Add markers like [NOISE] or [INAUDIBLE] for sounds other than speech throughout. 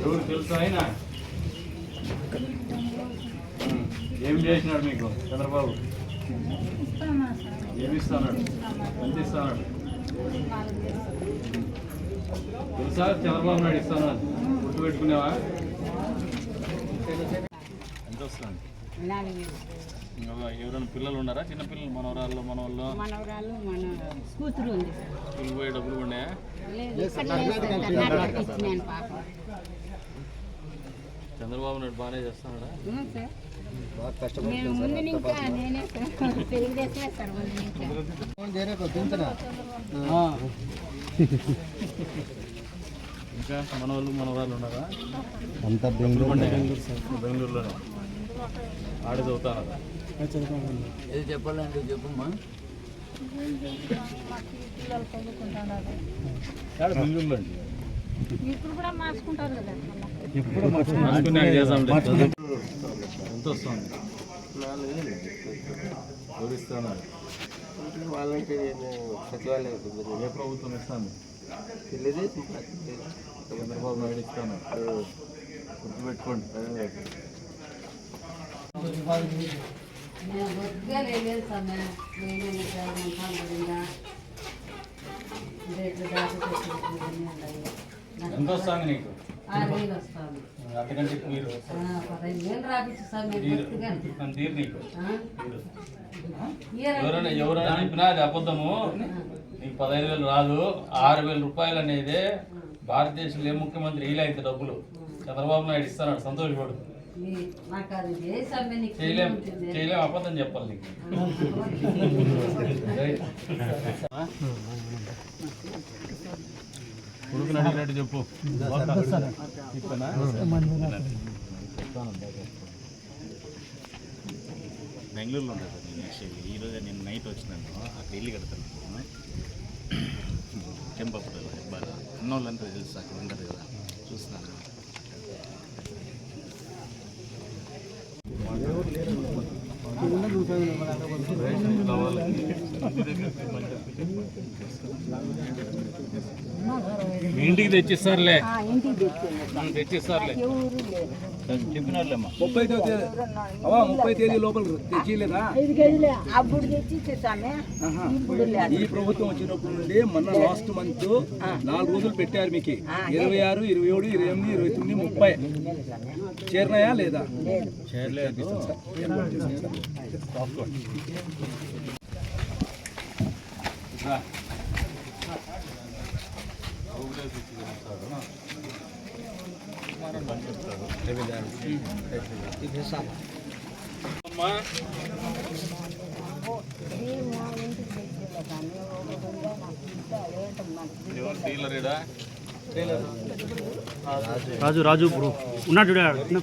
ఎవరు తెలుసు ఆయన ఏం చేసినాడు మీకు చంద్రబాబు? ఏమిస్తాడు ఎంత ఇస్తాడు తెలుసా? చంద్రబాబు నాయుడు ఇస్తాను? గుర్తు పెట్టుకునేవా ఎంత వస్తుంది? ఎవరైనా పిల్లలు ఉన్నారా? చిన్న పిల్లలు మనవరాళ్ళు మనవాళ్ళు? కూతురు పోయే డబ్బులు ఉన్నాయా? చంద్రబాబు నాయుడు బాగానే చేస్తున్నాడా? ఇంకా ఇంకా ఇంకా మనవాళ్ళు మనవరాళ్ళు ఉన్నారా? అంతా బెంగళూరు బెంగళూరులోనే. ఆడే చదువుతాను ఏది చెప్పాలంటే చెప్పమ్మా? బెంగళూరులో అండి ఇప్పుడు కూడా మార్చుకుంటారు కదా. ఎంత వస్తుంది ఎవరిస్తాను సచివాలయం ఏ ప్రభుత్వం ఇస్తాను తెలుగుదేశం చంద్రబాబు నాయుడు ఇస్తాను? గుర్తుపెట్టుకోండి. ఎంత వస్తుంది నీకు? అంతకంటే మీరు ఎవరైనా ఎవరైనా చెప్పినా అది అబద్ధము నీకు పదహైదు వేలు రాదు. ఆరు వేల రూపాయలు అనేది భారతదేశంలో ఏ ముఖ్యమంత్రి వీలైతే డబ్బులు చంద్రబాబు నాయుడు ఇస్తున్నాడు సంతోషపడు నాకు అది చేసామే నీకు చేయలేం ఉంటుంది. చేయలేం అబద్ధం చెప్పాలి నీకు. చెప్పు? బెంగళూరులో ఉంటాను సార్ నేను యాక్చువల్లీ ఈరోజు నేను నైట్ వచ్చినాను. అక్కడ ఇల్లు కడతాను చెంపప్పుడు బాగా ఉన్నోళ్ళంతా తెలుసు అక్కడ ఉండదు కదా. చూస్తున్నాను. కావాలి మీ ఇంటికి తెచ్చిస్తారులే. తెచ్చిస్తారులే. చెప్పినారులేమ్మా. ముప్పై తేదీ అవా ముప్పై తేదీ లోపల తెచ్చిలేదా అప్పుడు ఈ ప్రభుత్వం వచ్చినప్పటి నుండి మొన్న లాస్ట్ మంత్ నాలుగు రోజులు పెట్టారు మీకు. ఇరవై ఆరు ఇరవై ఏడు ఇరవై ఎనిమిది ఇరవై తొమ్మిది ముప్పై. చేరినాయా లేదా? రా. రాజు రాజు ఇప్పుడు ఉన్నాడు చూడు ఆడ. చిన్న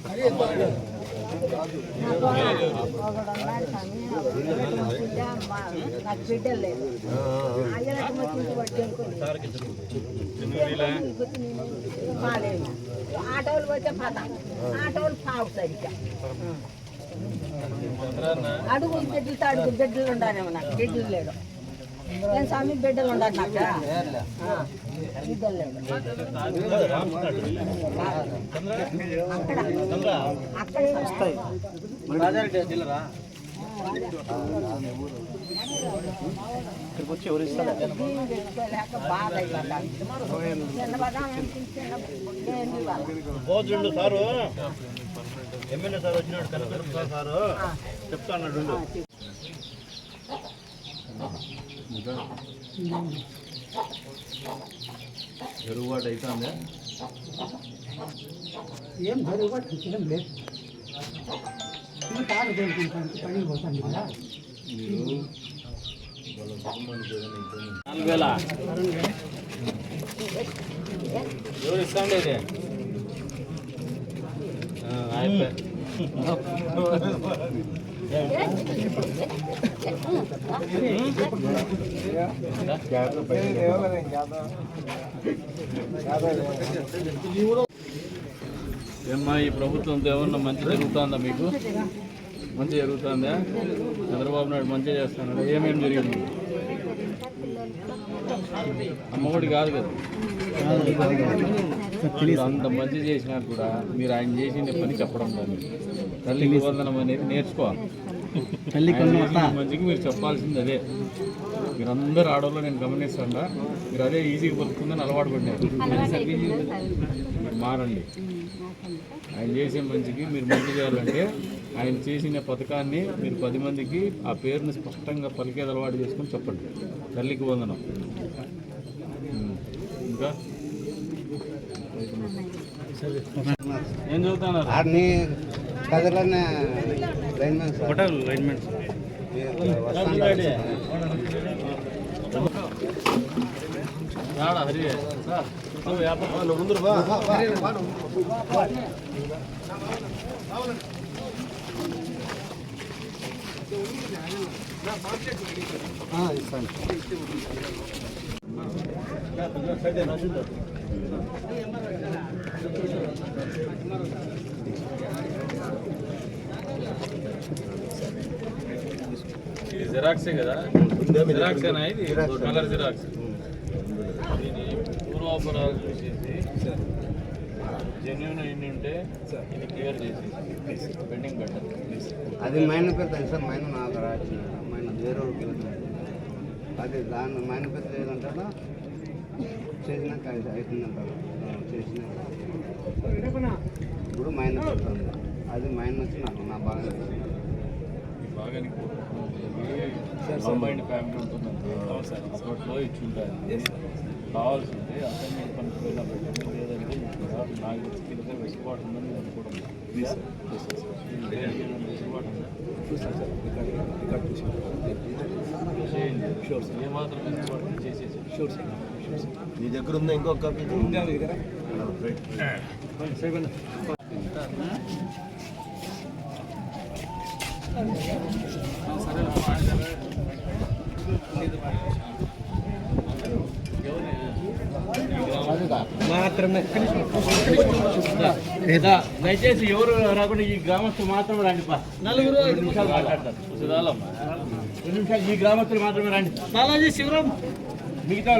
నాకు బిడ్డలు లేదు అయ్యలకు వచ్చింది బట్టి చిన్నగిరిలే? ఆటోలు పోతే పద ఆటోలు పావు సరిగ్గా అడుగు బిడ్డలతో అడుగు బిడ్డలు ఉండాలేమో నాకు బిడ్డలు లేడు నేను స్వామి బిడ్డలు ఉండాలి నాకు? అక్కడ. ఇక్కడికి వచ్చి ఎవరు ఇస్తారు? సారు. ఎమ్మెల్యే సార్ వచ్చినాడు. కనకదుర్గ సారు. చెప్తా అన్నాడు ఎరుగుబాటు అవుతుందా ఏం బరువు పట్టించడం లేదు. తాడు తోలుకుంటాను పని పోతాను కదా. నాలుగు వేల ఎవరు ఇస్తాండి ఇది? అయిపోయి [LAUGHS] ఏమ్మా ఈ ప్రభుత్వంతో ఏమన్నా మంచి జరుగుతుందా మీకు? మంచి జరుగుతుందా? చంద్రబాబు నాయుడు మంచిగా చేస్తున్నాడు. ఏమేమి జరిగింది? అమ్మఒడి కాదు కదా. అంత మంచి చేసినా కూడా మీరు ఆయన చేసిన పని చెప్పడం దాన్ని తల్లికి వందనం అనేది నేర్చుకోవాలి చేసిన మంచికి మీరు చెప్పాల్సింది అదే. మీరందరూ ఆడవాళ్ళు నేను గమనిస్తాడా. మీరు అదే ఈజీగా బతుకుందని అలవాటు పడినారు మీరు మారండి. ఆయన చేసే మంచికి మీరు మంచి చేయాలంటే ఆయన చేసిన పథకాన్ని మీరు పది మందికి ఆ పేరుని స్పష్టంగా పలికేది అలవాటు చేసుకొని చెప్పండి. తల్లికి వందనం. ఇంకా? ఏం చదువుతున్నారు ఆడిని కదలనే లైన్ మ్యాన్ సార్ హోటల్ లైన్మెంట్ యాడా హరి సార్ నువ్వు వ్యాపారం ముందు బా ఇస్తాను ఇది జిరాక్సే కదా? జిరాక్సేనా ఇది? కలర్ జిరాక్స్ దీని పూర్వాపరాలు చూసేసి జెన్యున్ అయింది ఉంటే ఇది క్లియర్ చేసి పెండింగ్ పెట్టాలి అది మైన పెడతాను సార్ మైన నాకు రాసిన మైన వేరే అదే దాని అది మైన పెద్ద లేదంటారా చేసినాక అది అవుతుందంటారు చేసినాక. ఇప్పుడు మైన పెడతాను అది మైన వచ్చి నాకు నా బాగా కంబైన్డ్ ఫ్యామిలీ ఉంటుందంటే. అప్పట్లో ఇచ్చి ఉంటుంది కావాల్సింది అసైన్మెంట్ వెళ్ళాలంటే లేదంటే నాకు తెలిసి వెసులుబాటు ఉందని అనుకోవడం ప్లీజ్ సార్ వెసులుబాటు ఉందా చేయండి షూర్ సార్ ఏమాత్రం వెసులుబాటు చేసేసి షూర్ సార్ మీ దగ్గర ఉందా ఇంకో కాపీ మాత్రమే. దయచేసి ఎవరు రాకుండా ఈ గ్రామస్తులు మాత్రం రండి నలుగురు ఐదు నిమిషాలు. మాట్లాడతారు రెండు నిమిషాలు ఈ గ్రామస్తులు మాత్రమే రండి. బాలాజీ శివరాం మిగతా